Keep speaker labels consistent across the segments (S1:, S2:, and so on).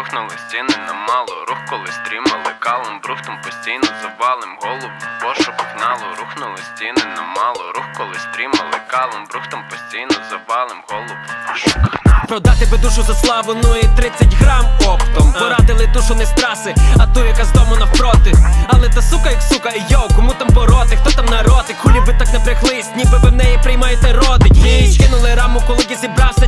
S1: рухнули стіни на мало Рух коли стрімали калом, брухтом постійно завалим голову в пошуках налу Рухнули стіни на мало Рух коли стрімали калом, брухтом постійно завалим голову в пошуках налу
S2: Продати би душу за славу, ну і 30 грам оптом. Порадили душу не з траси, а ту, яка з дому навпроти. Але та сука, як сука, і йоу, кому там бороти, хто там народик Хулі ви так напряглись, ніби ви в неї приймаєте родить. Ніч кинули раму, коли зібрався,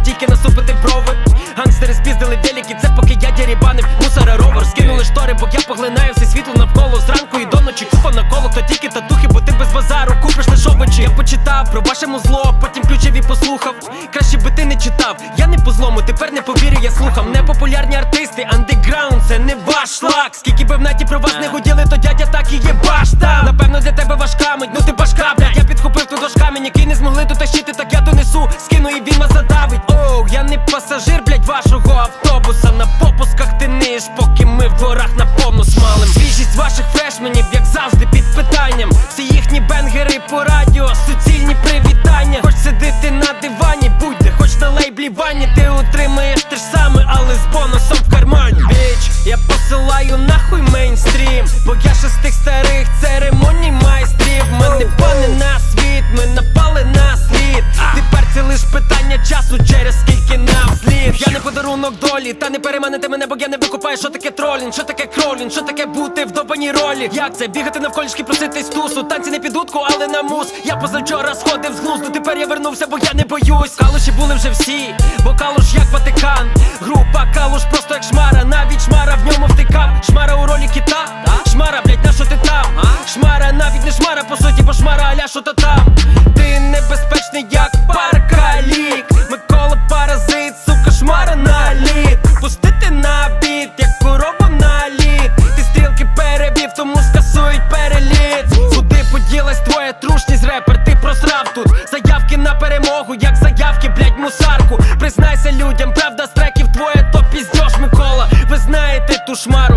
S2: поки я дірібанив мусора ровер. Скинули штори, бо я поглинаю все світло навколо Зранку і до ночі. Купа на коло, то тільки татухи, бо ти без базару купиш лиш овочі. Я почитав про ваше музло, потім ключові послухав. Краще би ти не читав, я не по злому, тепер не повірю, я слухав. Непопулярні артисти, андеграунд, це не ваш шлак Скільки би в неті про вас не гуділи, то дядя так і є баш там Напевно для тебе важка мить, ну ти башка, блядь. Я підхопив ту дошка, мені який не змогли дотащити, так я донесу. Скину і він вас задавить. Оу, я не пасажир, попусках поки ми в дворах на повну смалим. Свіжість ваших фрешменів, як завжди, під питанням. Всі їхні бенгери по радіо, суцільні привітання. Хоч сидити на дивані, будь-де, хоч на лейблі ванні Ти утримаєш те ж саме, але з бонусом в кармані. Біч, я посилаю нахуй мейнстрім. Бо я ще з тих старих церемоній майстрів. Ми не пани на світ, ми напали на слід. Тепер це лиш питання часу, через скільки нам Я не подарунок долі, та не переманити мене, бо я не викупаю, що таке тролінг, що таке кролінг, що таке бути в добаній ролі. Як це бігати навколішки, проситись тусу, танці не під утку, але на мус. Я позавчора сходив з глузду, тепер я вернувся, бо я не боюсь. Калуші були вже всі, бо калуш як Ватикан. Група калуш просто як шмара, навіть шмара в ньому втикав. Шмара у ролі кита, шмара, блять, на що ти там? Шмара, навіть не шмара, по суті, бо шмара, аля що то там. Твоя трушність, репер, ти просрав тут. Заявки на перемогу, як заявки, блять, мусарку. Признайся людям, правда з треків твоє, то піздьош, Микола. Ви знаєте ту шмару.